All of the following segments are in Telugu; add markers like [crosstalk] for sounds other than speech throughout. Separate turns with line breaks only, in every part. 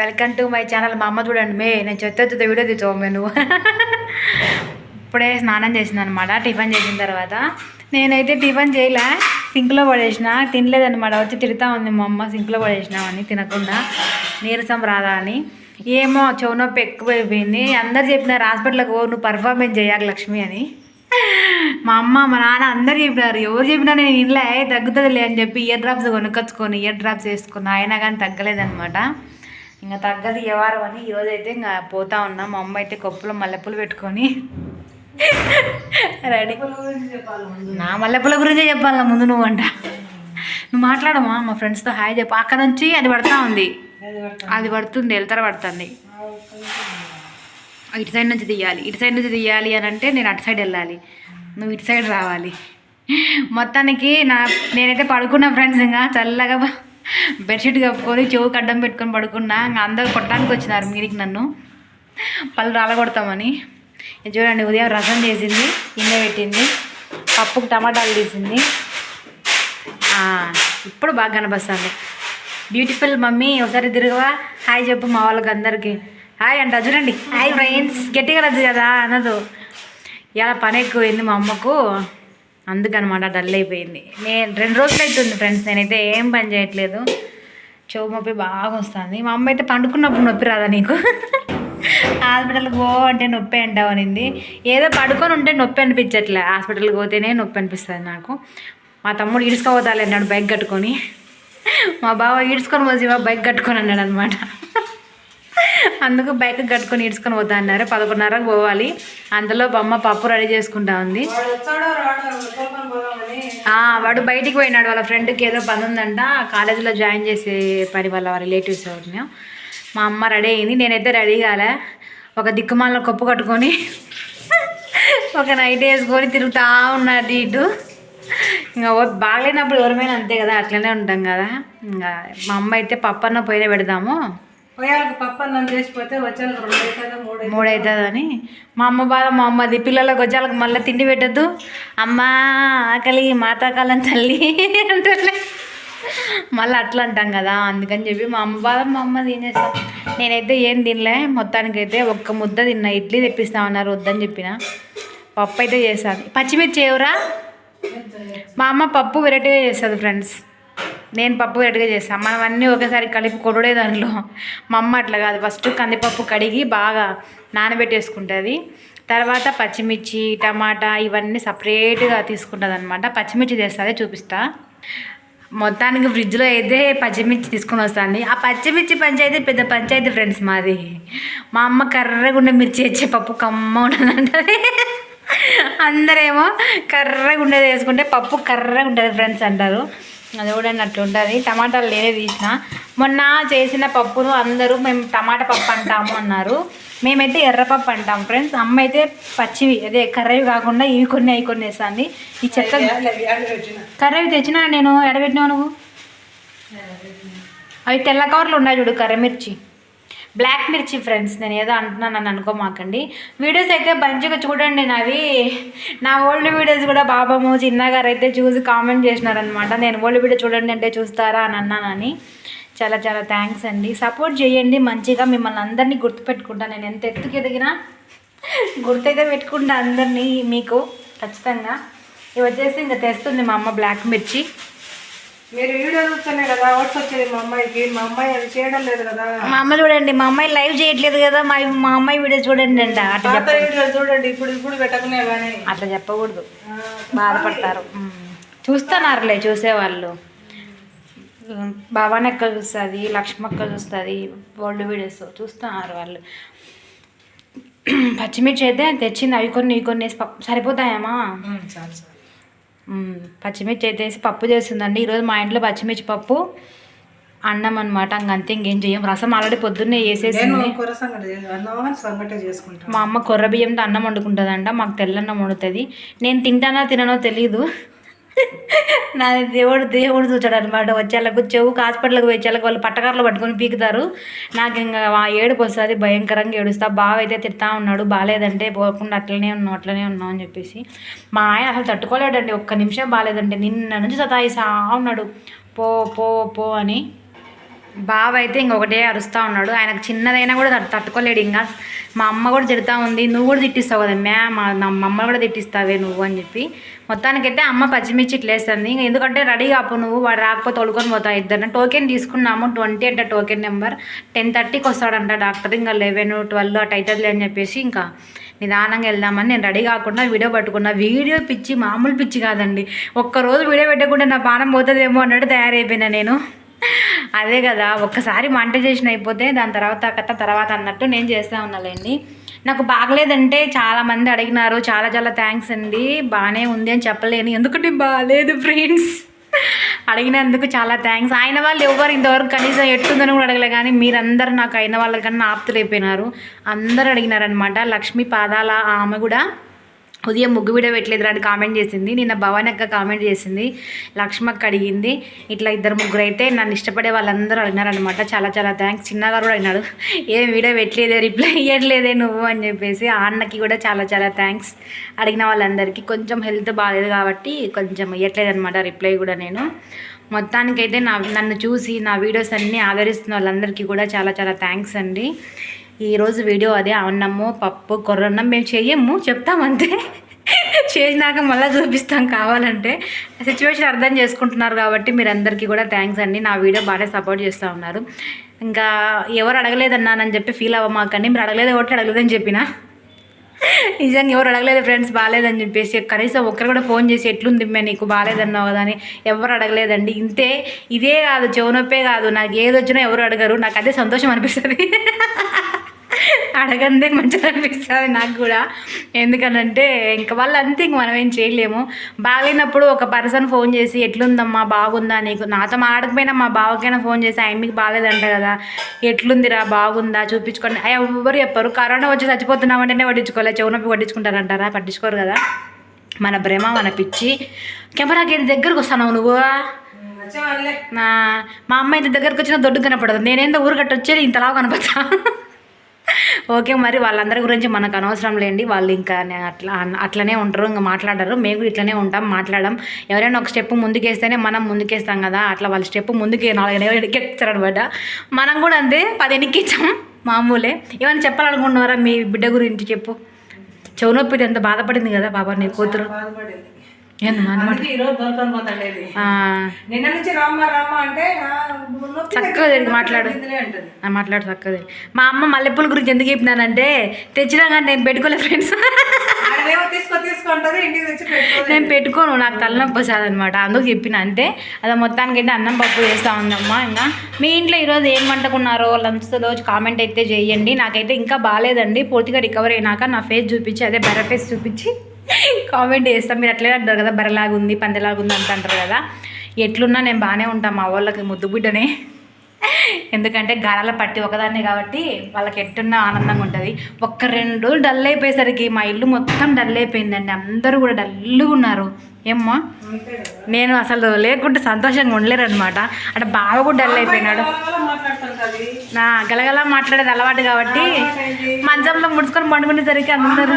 వెల్కమ్ టు మై ఛానల్ మా అమ్మ చూడండి. మే నేను చెత్త చెత్త వీడియో తెచ్చుకోమే నువ్వు. ఇప్పుడే స్నానం చేసింది అనమాట టిఫిన్ చేసిన తర్వాత. నేనైతే టిఫిన్ చేయలే. సింక్లో పడేసిన. తినలేదనమాట వచ్చి తిడతా ఉంది మా అమ్మ. సింక్లో పడేసినామని తినకుండా. నీరసం రాదా అని. ఏమో చెవు నొప్పి ఎక్కువైపోయింది. అందరు చెప్పినారు హాస్పిటల్కి ఓ నువ్వు పర్ఫార్మెన్స్ చేయాలి లక్ష్మి అని. మా అమ్మ మా నాన్న అందరు చెప్పినారు. ఎవరు చెప్పినా నేను ఇంట్లో తగ్గుతుందిలే అని చెప్పి ఇయర్ డ్రాప్స్ కొనుక్కొచ్చుకొని ఇయర్ డ్రాప్స్ వేసుకున్నా. అయినా కానీ తగ్గలేదనమాట ఇంకా తగ్గదు ఏ అని ఈరోజు అయితే ఇంకా పోతా ఉన్నా. మా అమ్మ అయితే కప్పులో మల్లెపూలు పెట్టుకొని రెడీ. నా మల్లెపూల గురించే చెప్పాలి ముందు నువ్వు అంట. నువ్వు మాట్లాడమా మా ఫ్రెండ్స్తో హాయ్ చెప్పు. అక్కడ నుంచి అది పడతా ఉంది. అది పడుతుంది వెళ్తార పడుతుంది. ఇటు సైడ్ నుంచి తీయాలి ఇటు సైడ్ నుంచి తీయాలి అని అంటే నేను అటు సైడ్ వెళ్ళాలి. నువ్వు ఇటు సైడ్ రావాలి. మొత్తానికి నా నేనైతే పడుకున్న ఫ్రెండ్స్ ఇంకా చల్లగా బెడ్షీట్ కప్పుకొని చెవుకి అడ్డం పెట్టుకొని పడుకున్నా ఇంకా అందరు కొట్టడానికి వచ్చినారు మీరికి నన్ను. పళ్ళు రాలగొడతామని. చూడండి ఉదయం రసం చేసింది గిన్నె పెట్టింది పప్పుకు టమాటాలు తీసింది. ఇప్పుడు బాగా కనిపిస్తుంది బ్యూటిఫుల్ మమ్మీ ఒకసారి తిరగవా? హాయ్ చెప్పు మా వాళ్ళకి అందరికీ. హాయ్ అంట చూడండి. Hi friends. గట్టిగా రద్దు కదా అనదు. ఇలా పని ఎక్కువైంది మా అమ్మకు. అందుకనమాట డల్ అయిపోయింది. నేను రెండు రోజులు అవుతుంది ఫ్రెండ్స్ నేనైతే ఏం పని చేయట్లేదు. చెవు నొప్పి బాగా వస్తుంది. మా అమ్మ అయితే పండుకున్నప్పుడు నొప్పి రాదా నీకు? హాస్పిటల్కి పో అంటే నొప్పి అంటావు అనింది. ఏదో పడుకొని ఉంటే నొప్పి అనిపించట్లే హాస్పిటల్కి పోతేనే నొప్పి అనిపిస్తుంది నాకు. మా తమ్ముడు ఈడ్చుకోపోతాలే అన్నాడు బైక్ కట్టుకొని. మా బావ ఈడ్చుకొని పోసి బైక్ కట్టుకొని అన్నాడు అనమాట అందుకు బైక్ కట్టుకొని ఈడ్చుకొని పోతా అన్నారు. పదకొండున్నరకు పోవాలి. అందులో అమ్మ పప్పు రెడీ చేసుకుంటా ఉంది. వాడు బయటికి పోయినాడు. వాళ్ళ ఫ్రెండ్కి ఏదో పని ఉందంట. కాలేజీలో జాయిన్ చేసే పని వాళ్ళ రిలేటివ్స్ ఎవరిని. మా అమ్మ రెడీ అయింది. నేనైతే రెడీ కాలే. ఒక దిక్కుమాల కప్పు కట్టుకొని ఒక నైట్ వేసుకొని తిరుగుతూ ఉన్నా అటు ఇటు. ఇంకా బాగలేనప్పుడు ఎవరిమైనా అంతే కదా అట్లనే ఉంటాం కదా. ఇంకా మా అమ్మ అయితే పప్పు అన్న పొయ్యిలో పెడదాము.
పోయాలకు పప్పు అన్నం చేసిపోతే వచ్చాలకు రెండు అవుతుందో మూడు
మూడు అని మా అమ్మ బాధ మా అమ్మది పిల్లలకు వచ్చాలకు మళ్ళీ తిండి పెట్టద్దు. అమ్మా ఆకలి మాతాకాలం తల్లి అంటే మళ్ళీ అట్లా అంటాం కదా అందుకని చెప్పి మా అమ్మ బాధ మా అమ్మ తినేసా నేనైతే ఏం తినలే మొత్తానికైతే ఒక్క ముద్ద తిన్నా ఇడ్లీ తెప్పిస్తామన్నారు వద్దని చెప్పిన. పప్పు అయితే చేసాను పచ్చిమిర్చి ఎవరా? మా అమ్మ పప్పు వెరైటీగా చేస్తుంది ఫ్రెండ్స్. నేను పప్పు గట్టిగా చేస్తాను మనం అన్నీ ఒకేసారి కలిపి కొడుడే దానిలో. మా అమ్మ అట్లా కాదు. ఫస్ట్ కందిపప్పు కడిగి బాగా నానబెట్టేసుకుంటుంది. తర్వాత పచ్చిమిర్చి టమాటా ఇవన్నీ సపరేట్గా తీసుకుంటుంది అనమాట పచ్చిమిర్చి చేస్తుంది చూపిస్తా. మొత్తానికి ఫ్రిడ్జ్లో అయితే పచ్చిమిర్చి తీసుకొని వస్తాను ఆ పచ్చిమిర్చి పంచాయతీ పెద్ద పంచాయతీ ఫ్రెండ్స్ మాది. మా అమ్మ కర్రగుండే మిర్చి వచ్చే పప్పు కమ్మ ఉండదంటది అందరేమో కర్రగా ఉండేది వేసుకుంటే పప్పు కర్రగా ఉంటుంది ఫ్రెండ్స్ అంటారు. అది కూడా అట్లా ఉంటుంది. టమాటాలు నేనే తీసిన. మొన్న చేసిన పప్పును అందరూ మేము టమాటా పప్పు అంటాము అన్నారు. మేమైతే ఎర్రపప్పు అంటాం ఫ్రెండ్స్. అమ్మ అయితే పచ్చివి అదే కర్రవి కాకుండా ఇవి కొన్ని అవి కొన్ని వేస్తుంది. ఈ చెత్త కర్రవి తెచ్చినా నేను ఎడబెట్టినావు నువ్వు? అవి తెల్ల కవర్లు ఉన్నాయి చూడు కర్ర మిర్చి బ్లాక్ మిర్చి ఫ్రెండ్స్ నేను ఏదో అంటున్నాను అని అనుకోమాకండి. వీడియోస్ అయితే మంచిగా చూడండి నావి. నా ఓల్డ్ వీడియోస్ కూడా బాబాము చిన్నగారు అయితే చూసి కామెంట్ చేసినారనమాట నేను ఓల్డ్ వీడియో చూడండి అంటే చూస్తారా అని అన్నానని చాలా చాలా థ్యాంక్స్ అండి. సపోర్ట్ చేయండి మంచిగా మిమ్మల్ని అందరినీ గుర్తుపెట్టుకుంటా. నేను ఎంత ఎత్తుకు ఎదిగినా గుర్తైతే పెట్టుకుంటా అందరినీ మీకు ఖచ్చితంగా. ఇవి వచ్చేసి ఇంకా తెస్తుంది మా అమ్మ బ్లాక్ మిర్చి.
మీరు వీడియో చూస్తేనే కదా ఓట్స్ వచ్చేది మా అమ్మాయికి. మా అమ్మాయి అది చేయడం లేదు కదా.
మా అమ్మ చూడండి మా అమ్మాయి లైవ్ చేయట్లేదు కదా మా మా అమ్మాయి వీడియో చూడండి అంట. అట్లా
పాత
చెప్ప
వీడియోలు చూడండి ఇప్పుడు ఇప్పుడు పెట్టకునే కానీ
అట్లా చెప్పకూడదు. బాధపడతారు. ఉమ్. చూస్తున్నారులే చూసేవాళ్ళు. ఉమ్, భవాని అక్క చూస్తుంది లక్ష్మక్క చూస్తుంది ఓల్డ్ వీడియోస్ చూస్తున్నారు వాళ్ళు. పచ్చిమిర్చి అయితే తెచ్చింది అవి కొన్ని ఇవి కొన్ని వేసి పప్పు సరిపోతాయమ్మా
చాలు చాలు.
పచ్చిమిర్చి అయితే వేసి పప్పు చేస్తుందండి. ఈరోజు మా ఇంట్లో పచ్చిమిర్చి పప్పు అన్నం అనమాట అంతే ఇంకేం చెయ్యం రసం ఆల్రెడీ పొద్దున్నే
చేసుకుంటాను.
మా అమ్మ కొర్ర బియ్యంతో అన్నం వండుకుంటుందంట. మాకు తెల్లన్నం వండుతుంది. నేను తింటానో తిననో తెలీదు. నా దేవుడు దేవుడు చూచాడు అనమాట వచ్చేళ్ళకు చెవు హాస్పిటల్కి వచ్చేళ్ళకి వాళ్ళు పట్టకారులు పట్టుకొని పీకుతారు. నాకు ఇంకా ఆ ఏడుపు వస్తుంది భయంకరంగా ఏడుస్తా. బావ అయితే తిడతా ఉన్నాడు బాగాలేదంటే పోకుండా అట్లనే ఉన్నాం అట్లనే ఉన్నాం అని చెప్పేసి. మా ఆయన అసలు తట్టుకోలేడండి ఒక్క నిమిషం బాగాలేదంటే నిన్న నుంచి సతాయిస్తా ఉన్నాడు. పో పో పో అని. బావ అయితే ఇంకొకటే అరుస్తూ ఉన్నాడు. ఆయనకు చిన్నదైనా కూడా తట్టుకోలేడు ఇంకా. మా అమ్మ కూడా తిడతా ఉంది. నువ్వు కూడా తిట్టిస్తావు కదా మ్యా మా అమ్మ కూడా తిట్టిస్తావే నువ్వు అని చెప్పి. మొత్తానికైతే అమ్మ పచ్చిమిర్చి ఇట్లేస్తుంది ఇంకా ఎందుకంటే రెడీ కాపు నువ్వు వాడు రాకపోతే తోలుకొని పోతా ఇద్దరు టోకెన్ తీసుకున్నాము ట్వంటీ అంటే టోకెన్ నెంబర్. టెన్ థర్టీకి వస్తాడంట డాక్టర్. ఇంకా లెవెన్ ట్వెల్వ్ అటు అవుతుంది అని చెప్పేసి ఇంకా నిదానంగా వెళ్దామని నేను రెడీ కాకుండా వీడియో పట్టుకున్నా. వీడియో పిచ్చి మామూలు పిచ్చి కాదండి. ఒక్కరోజు వీడియో పెట్టకుండా నా పానం పోతుందేమో అన్నట్టు తయారైపోయినా నేను. అదే కదా ఒక్కసారి వంట చేసిన అయిపోతే దాని తర్వాత కథ తర్వాత అన్నట్టు నేను చేస్తూ ఉన్నాలేండి. నాకు బాగలేదంటే చాలా మంది అడిగినారు చాలా చాలా థ్యాంక్స్ అండి బాగానే ఉంది అని చెప్పలేను. ఎందుకంటే బాగాలేదు ఫ్రెండ్స్ అడిగినందుకు చాలా థ్యాంక్స్ ఆయన వాళ్ళు ఎవరు ఇంతవరకు కనీసం ఎట్టుందని కూడా అడగలే కానీ మీరందరూ నాకు అయిన వాళ్ళకన్నా ఆప్తులైపోయినారు. అందరు అడిగినారనమాట లక్ష్మి పాదాల ఆమె కూడా ఉదయం ముగ్గు కూడా పెట్టలేదు అని కామెంట్ చేసింది. నిన్న భవాని అక్క కామెంట్ చేసింది లక్ష్మక్క అడిగింది ఇట్లా ఇద్దరు ముగ్గురు అయితే నన్ను ఇష్టపడే వాళ్ళందరూ అడిగినారనమాట చాలా చాలా థ్యాంక్స్. చిన్నగారు కూడా అడిగినాడు ఏం వీడియో పెట్టలేదే రిప్లై ఇవ్వట్లేదే నువ్వు? అని చెప్పేసి ఆ అన్నకి కూడా చాలా చాలా థ్యాంక్స్ అడిగిన వాళ్ళందరికీ. కొంచెం హెల్త్ బాగాలేదు కాబట్టి కొంచెం ఇవ్వట్లేదు అనమాట రిప్లై కూడా నేను. మొత్తానికైతే నా నన్ను చూసి నా వీడియోస్ అన్నీ ఆదరిస్తున్న వాళ్ళందరికీ కూడా చాలా చాలా థ్యాంక్స్ అండి. ఈరోజు వీడియో అదే అన్నము పప్పు కొర్రన్నం మేము చెయ్యము చెప్తామంతే చేసినాక మళ్ళీ చూపిస్తాం కావాలంటే. సిచ్యువేషన్ అర్థం చేసుకుంటున్నారు కాబట్టి మీరందరికీ కూడా థ్యాంక్స్ అండి. నా వీడియో బాగా సపోర్ట్ చేస్తూ ఉన్నారు. ఇంకా ఎవరు అడగలేదన్నానని చెప్పి ఫీల్ అవ్వమాకండి. మీరు అడగలేదు ఒకటి అడగలేదని చెప్పిన. నిజంగా ఎవరు అడగలేదు ఫ్రెండ్స్ బాగాలేదని చెప్పేసి కనీసం ఒక్కరు కూడా ఫోన్ చేసి ఎట్లుంది మే నీకు బాగాలేదన్నావు కదా అని ఎవరు అడగలేదండి. ఇంతే ఇదే కాదు చెవునొప్పే కాదు. నాకు ఏది వచ్చినా ఎవరు అడగరు. నాకు అదే సంతోషం అనిపిస్తుంది. అడగందే మంచిగా అనిపిస్తుంది నాకు కూడా. ఎందుకనంటే ఇంకా వాళ్ళు అంతే ఇంక మనం ఏం చేయలేము. బాగాలేనప్పుడు ఒక పర్సన్ ఫోన్ చేసి ఎట్లుందమ్మా? బాగుందా నీకు? నాతో మాడకపోయినా మా బావకైనా ఫోన్ చేసి ఆయన మీకు బాగాలేదంట కదా. ఎట్లుందిరా? బాగుందా? చూపించుకోండి. అయ్యా ఎవరు చెప్పరు. కరోనా వచ్చి చచ్చిపోతున్నామంటేనే పట్టించుకోలే చెవు నొప్పి పట్టించుకుంటారంటారా? పట్టించుకోరు కదా. మన భ్రమ మన పిచ్చి. కెమెరా గేట్ దగ్గరకు వస్తున్నావు నువ్వు? మా అమ్మ ఇంత దగ్గరకు వచ్చిన దొడ్డు కనపడదు. నేనేందో ఊరు గట్ట వచ్చేది ఇంతలా కనపడతా. ఓకే మరి వాళ్ళందరి గురించి మనకు అనవసరం లేండి. వాళ్ళు ఇంకా అట్లా అట్లనే ఉంటారు ఇంకా మాట్లాడరు. మేము కూడా ఇట్లనే ఉంటాం మాట్లాడడం. ఎవరైనా ఒక స్టెప్ ముందుకేస్తేనే మనం ముందుకేస్తాం కదా. అట్లా వాళ్ళ స్టెప్ ముందుకే నాలుగు ఎక్కిస్తారు అనమాట మనం కూడా అంతే పది ఎన్నికిచ్చాం మామూలే. ఏమైనా చెప్పాలనుకుంటున్నారా మీ బిడ్డ గురించి చెప్పు. చెవు నొప్పి ఎంత బాధపడింది కదా బాబా నీ కూతురు.
నిన్న నుంచి రామ్మ రామ్మ అంటే
చక్కగా మాట్లాడు. మాట్లాడు చక్కగా మా అమ్మ మల్లెపూల గురించి ఎందుకు చెప్పినానంటే తెచ్చినా కానీ నేను పెట్టుకోలేదు. ఫ్రెండ్స్ నేను పెట్టుకోను నాకు తలనొప్పి వస్తుంది అనమాట అందుకు చెప్పిన అంతే. అదే మొత్తానికి అయితే అన్నం పప్పు చేస్తూ ఉందమ్మా ఇంకా. మీ ఇంట్లో ఈరోజు ఏం వండుకున్నారో లంచ్తో రోజు కామెంట్ అయితే చేయండి. నాకైతే ఇంకా బాగాలేదండి. పూర్తిగా రికవర్ అయినాక నా ఫేస్ చూపించి అదే బెర ఫేస్ చూపించి [laughs] కామెంట్ చేస్తాం. మీరు అట్లే అంటారు కదా బెరలాగా ఉంది పందెలాగా ఉంది అంట అంటారు కదా. ఎట్లున్నా నేను బాగానే ఉంటాను మా వాళ్ళకి ముద్దు బిడ్డనే. ఎందుకంటే గారాల పట్టి ఒకదాన్నే కాబట్టి వాళ్ళకి ఎట్టున్న ఆనందంగా ఉంటుంది. ఒక్క రెండు రోజులు డల్ అయిపోయేసరికి మా ఇల్లు మొత్తం డల్ అయిపోయిందండి. అందరూ కూడా డల్గా ఉన్నారు. ఏమ్మా? నేను అసలు లేకుంటే సంతోషంగా ఉండలేరు అనమాట అంటే బాగా కూడా డల్ అయిపోయినాడు. నా గలగల మాట్లాడేది అలవాటు కాబట్టి మంచంలో ముడుచుకొని పండుకునేసరికి అందరూ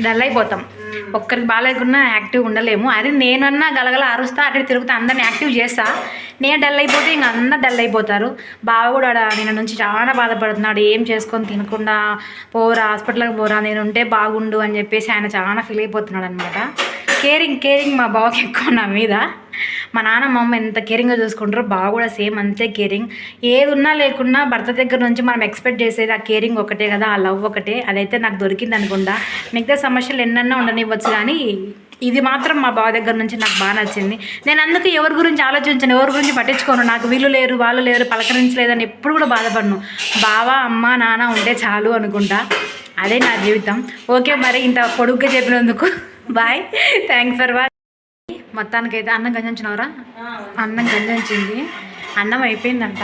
డల్ అయిపోతాం. ఒక్కరికి బాగాలేకున్నా యాక్టివ్ ఉండలేము. అదే నేనన్నా గలగల అరుస్తా అటు తిరుగుతా అందరిని యాక్టివ్ చేస్తా. నేను డల్ అయిపోతే ఇంక అందరు డల్ అయిపోతారు. బావ కూడా నేను నుంచి చాలా బాధపడుతున్నాడు. ఏం చేసుకొని తినకుండా పోరా హాస్పిటల్కి పోరా నేను ఉంటే బాగుండు అని చెప్పేసి ఆయన చాలా ఫీల్ అయిపోతున్నాడు అనమాట కేరింగ్ కేరింగ్ మా బావకి ఎక్కువ నా మీద. మా నాన్న మా అమ్మ ఎంత కేరింగ్గా చూసుకుంటారో బావ కూడా సేమ్ అంతే కేరింగ్ ఏది ఉన్నా లేకున్నా భర్త దగ్గర నుంచి మనం ఎక్స్పెక్ట్ చేసేది ఆ కేరింగ్ ఒకటే కదా ఆ లవ్ ఒకటే. అదైతే నాకు దొరికింది అనుకుంటా. మిగతా సమస్యలు ఎన్నన్నా ఉండనివ్వచ్చు కానీ ఇది మాత్రం మా బావ దగ్గర నుంచి నాకు బాగా నచ్చింది. నేను అందుకు ఎవరి గురించి ఆలోచించను ఎవరి గురించి పట్టించుకోను. నాకు వీళ్ళు లేరు వాళ్ళు లేరు పలకరించలేదని ఎప్పుడు కూడా బాధపడను. బావ అమ్మ నాన్న ఉంటే చాలు అనుకుంటా. అదే నా జీవితం. ఓకే మరి ఇంత పొడుగ్గా చెప్పినందుకు. బాయ్ థ్యాంక్స్ ఫర్ వాచ్ మొత్తానికైతే అన్నం గంజించినవరా? అన్నం గంజించింది. అన్నం అయిపోయిందంట.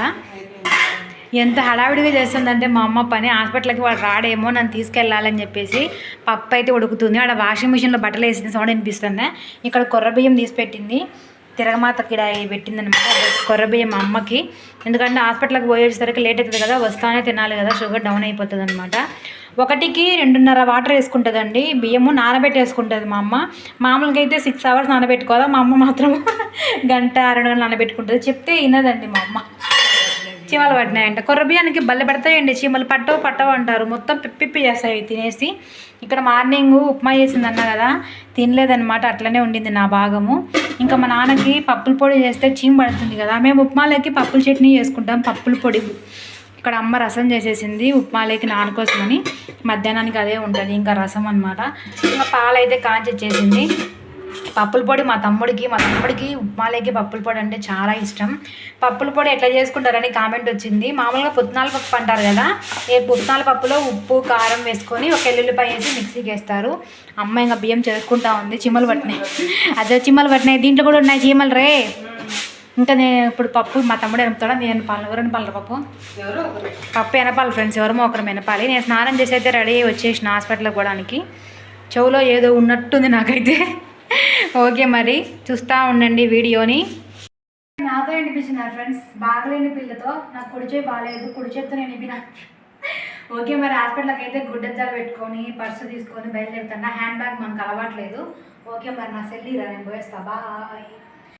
ఎంత హడావిడిగా చేస్తుందంటే మా అమ్మ పని హాస్పిటల్కి వాడు రాడేమో నన్ను తీసుకెళ్ళాలని చెప్పేసి పప్పు అయితే ఉడుకుతుంది. ఆడ వాషింగ్ మిషన్లో బట్టలు వేసిన సౌండ్ వినిపిస్తుంది. ఇక్కడ కొర్ర బియ్యం తీసి పెట్టింది తిరగమాత కిడాయి పెట్టిందనమాట. కొర్రబియ్య మా అమ్మకి. ఎందుకంటే హాస్పిటల్కి పోయేసరికి లేట్ అవుతుంది కదా వస్తానే తినాలి కదా షుగర్ డౌన్ అయిపోతుంది అనమాట ఒకటికి రెండున్నర వాటర్ వేసుకుంటుందండి. బియ్యము నానబెట్టేసుకుంటుంది మా అమ్మ. మామూలుగా అయితే సిక్స్ అవర్స్ నానబెట్టుకోదా? మా అమ్మ మాత్రం [laughs] గంట రెండు గంటలు నానబెట్టుకుంటుంది. చెప్తే వినదండి మా అమ్మ. చీమలు పట్టినాయంట కొర్ర బియ్యానికి బల్లె పెడతాయండి. చీమలు పట్టవు పట్టవు అంటారు. మొత్తం పిప్పి చేస్తాయి తినేసి. ఇక్కడ మార్నింగ్ ఉప్మా చేసింది అన్న కదా తినలేదన్నమాట. అట్లనే ఉండింది నా భాగము. ఇంకా మా నాన్నకి పప్పుల పొడి చేస్తే చీమ పడుతుంది కదా. మేము ఉప్మాలోకి పప్పుల చట్నీ చేసుకుంటాం పప్పుల పొడి. ఇక్కడ అమ్మ రసం చేసేసింది ఉప్మాలోకి నానుకోసమని మధ్యాహ్నానికి అదే ఉంటుంది ఇంకా రసం అనమాట ఇంకా పాలైతే కాంచేసేసింది పప్పుల పొడి మా తమ్ముడికి మా తమ్ముడికి ఉప్మాలోకి పప్పుల పొడి అంటే చాలా ఇష్టం. పప్పుల పొడి ఎట్లా చేసుకుంటారని కామెంట్ వచ్చింది. మామూలుగా పుట్నాల పప్పు అంటారు కదా ఏ పుట్నాల పప్పులో ఉప్పు కారం వేసుకొని ఒక ఎల్లుల్లిపాయ వేసి మిక్సీకి వేస్తారు అమ్మ ఇంకా బియ్యం చేసుకుంటా ఉంది చిమ్మలు పట్టినాయి. అదే చిమ్మలు పట్టినాయి. దీంట్లో కూడా ఉన్నాయి చీమలు రే. ఇంకా నేను ఇప్పుడు పప్పు మా తమ్ముడు ఎనుపుతాడా? నేను పాలు ఎవరు పాలర పప్పు?
ఎవరో
పప్పు ఎనపాలి ఫ్రెండ్స్ ఎవరమో ఒకరు ఎనపాలి. నేను స్నానం చేసి అయితే రెడీ అయ్యి వచ్చేసిన హాస్పిటల్కి పోవడానికి. చెవులో ఏదో ఉన్నట్టుంది నాకైతే. ఓకే మరి చూస్తూ ఉండండి వీడియోని. నాతో వినిపించిన ఫ్రెండ్స్ బాగలేని పిల్లతో నాకు కుడిచే బాగాలేదు కుడిచేతో నేను వినిపిన ఓకే మరి హాస్పిటల్కి అయితే గుడ్డెద్దాలు పెట్టుకొని పర్సు తీసుకొని బయలుదేరుతున్నా. హ్యాండ్ బ్యాగ్ మనకు అలవాట్లేదు. ఓకే మరి నా సెల్లిరా నేను పోయేస్తా. బాయ్.